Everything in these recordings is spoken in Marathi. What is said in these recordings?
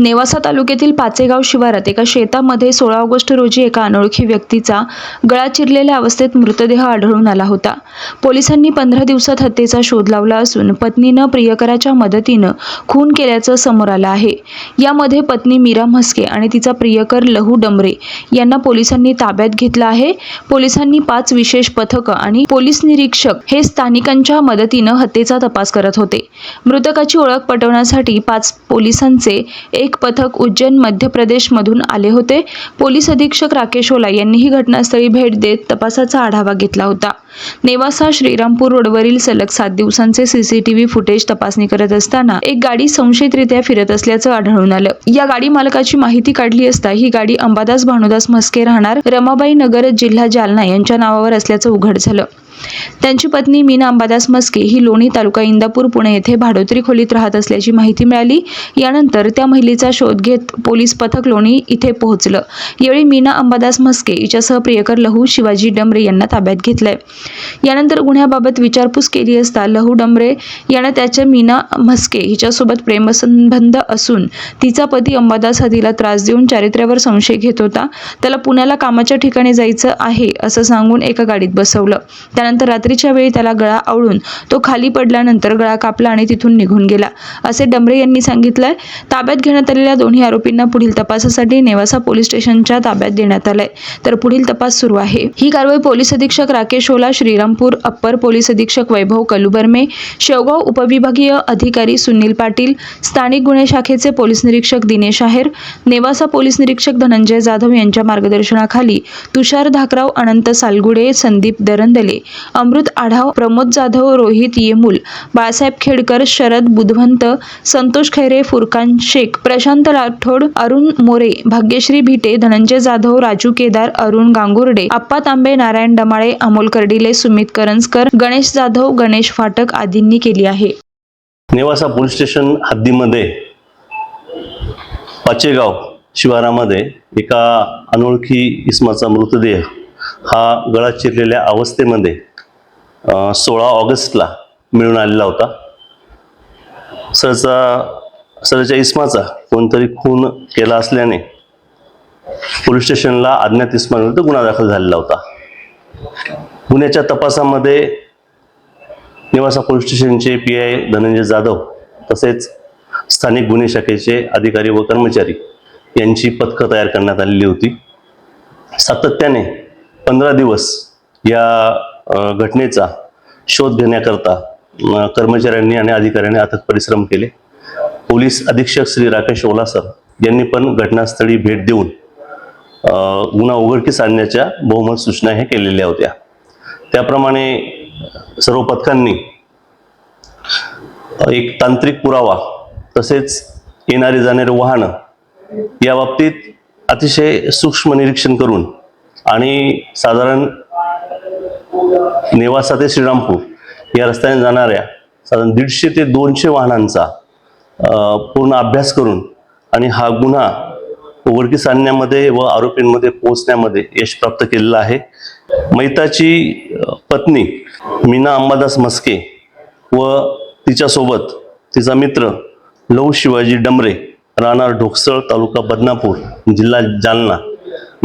नेवासा तालुक्यातील पाचेगाव शिवारात एका शेतामध्ये सोळा ऑगस्ट रोजी एका अनोळखी व्यक्तीचा गळा चिरलेल्या अवस्थेत मृतदेह आढळून आला होता. पोलिसांनी पंधरा दिवसात हत्येचा शोध लावला असून पत्नीनं प्रियकराच्या मदतीनं खून केल्याचं समोर आलं आहे. यामध्ये पत्नी मीरा म्हस्के आणि तिचा प्रियकर लहू डमरे यांना पोलिसांनी ताब्यात घेतलं आहे. पोलिसांनी पाच विशेष पथकं आणि पोलीस निरीक्षक हे स्थानिकांच्या मदतीनं हत्येचा तपास करत होते. मृतकाची ओळख पटवण्यासाठी पाच पोलिसांचे एक पथक उज्जैन मध्य प्रदेशमधून आले होते. पोलीस अधीक्षक राकेश ओला यांनीही घटनास्थळी भेट देत तपासाचा आढावा घेतला होता. नेवासा श्रीरामपूर रोडवरील सलग सात दिवसांचे सीसीटीव्ही फुटेज तपासणी करत असताना एक गाडी संशयितरित्या फिरत असल्याचं आढळून आलं. या गाडी मालकाची माहिती काढली असता ही गाडी अंबादास भानुदास म्हस्के राहणार रमाबाई नगर जिल्हा जालना यांच्या नावावर असल्याचं उघड झालं. त्यांची पत्नी मीना अंबादास मस्के ही लोणी तालुका इंदापूर पुणे येथे भाडोत्री खोलीत राहत असल्याची माहिती मिळाली. यानंतर त्या महिलेचा शोध घेत पोलीस पथक लोणी इथे पोहोचलं. यावेळी मीना अंबादास मस्के हिच्यासह प्रियकर लहू शिवाजी डमरे यांना ताब्यात घेतलंय. यानंतर गुन्ह्याबाबत विचारपूस केली असता लहू डमरे यानं त्याच्या मीना म्हस्के हिच्यासोबत प्रेमसंबंध असून तिचा पती अंबादास हदीला त्रास देऊन चारित्र्यावर संशय घेत होता. त्याला पुण्याला कामाच्या ठिकाणी जायचं आहे असं सांगून एका गाडीत बसवलं. त्यानंतर रात्रीच्या वेळी त्याला गळा आवळून तो खाली पडल्यानंतर गळा कापला आणि तिथून निघून गेला. असे डमरे यांनी सांगितलंय. ताब्यात घेण्यात आलेल्या दोन्ही आरोपींना पुढील तपासासाठी नेवासा पोलीस स्टेशनच्या ताब्यात देण्यात आलंय. तर पुढील तपास सुरू आहे. ही कारवाई पोलीस अधीक्षक राकेश ओला श्रीरामपूर अप्पर पोलीस अधीक्षक वैभव कलुबर्मे शेवगाव उपविभागीय अधिकारी सुनील पाटील स्थानिक गुन्हे शाखेचे पोलीस निरीक्षक दिनेश आहेर नेवासा पोलीस निरीक्षक धनंजय जाधव यांच्या मार्गदर्शनाखाली तुषार धाकराव अनंत सालगुडे संदीप दरंदले अमृत आढाव प्रमोद जाधव रोहित येमूल बाळासाहेब खेडकर शरद बुधवंत संतोष खैरे फुरकान शेख प्रशांत राठोड अरुण मोरे भाग्यश्री भिटे धनंजय जाधव राजू केदार अरुण गांगुर्डे आप्पा तांबे नारायण डमाळे अमोल कर्डिले सुमित करंजकर गणेश जाधव गणेश फाटक आदींनी केली आहे. नेवासा पोलीस स्टेशन हद्दीमध्ये पाचेगाव शिवारामध्ये एका अनोळखी इसमाचा मृतदेह हा गळा चिरलेल्या अवस्थेमध्ये सोळा ऑगस्टला मिळून आलेला होता. सरचा सरच्या इस्माचा कोणतरी खून केला असल्याने पोलीस स्टेशनला अज्ञात इस्माविरुद्ध गुन्हा दाखल झालेला होता. गुन्ह्याच्या तपासामध्ये निवासा पोलीस स्टेशनचे पी आय धनंजय जाधव तसेच स्थानिक गुन्हे शाखेचे अधिकारी व कर्मचारी यांची पथकं तयार करण्यात आलेली होती. सातत्याने पंधरा दिवस या घटनेचा शोध घेण्याकरता कर्मचाऱ्यांनी आणि अधिकाऱ्यांनी अथक परिश्रम केले. पोलीस अधीक्षक श्री राकेश ओलासर यांनी पण घटनास्थळी भेट देऊन गुन्हा उघडकीस आणण्याच्या बहुमत सूचना हे केलेल्या होत्या. त्याप्रमाणे सर्व पथकांनी एक तांत्रिक पुरावा तसेच येणारी जाणारे वाहनं या बाबतीत अतिशय सूक्ष्म निरीक्षण करून आणि साधारण नेवासा ते श्रीरामपूर या रस्त्याने जाणाऱ्या साधारण दीडशे ते दोनशे वाहनांचा पूर्ण अभ्यास करून आणि हा गुन्हा उघडकीस आणण्यामध्ये व आरोपींमध्ये पोहोचण्यामध्ये यश प्राप्त केलेलं आहे. मैताची पत्नी मीना अंबादास मस्के व तिच्यासोबत तिचा मित्र लहू शिवाजी डमरे राहणार ढोकसळ तालुका बदनापूर जिल्हा जालना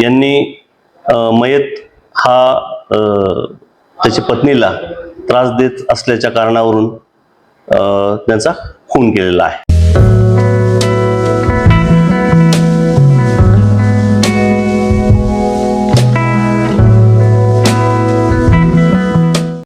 यांनी मयत हा त्याच्या पत्नीला त्रास देत असल्याच्या कारणावरून त्यांचा खून केलेला आहे.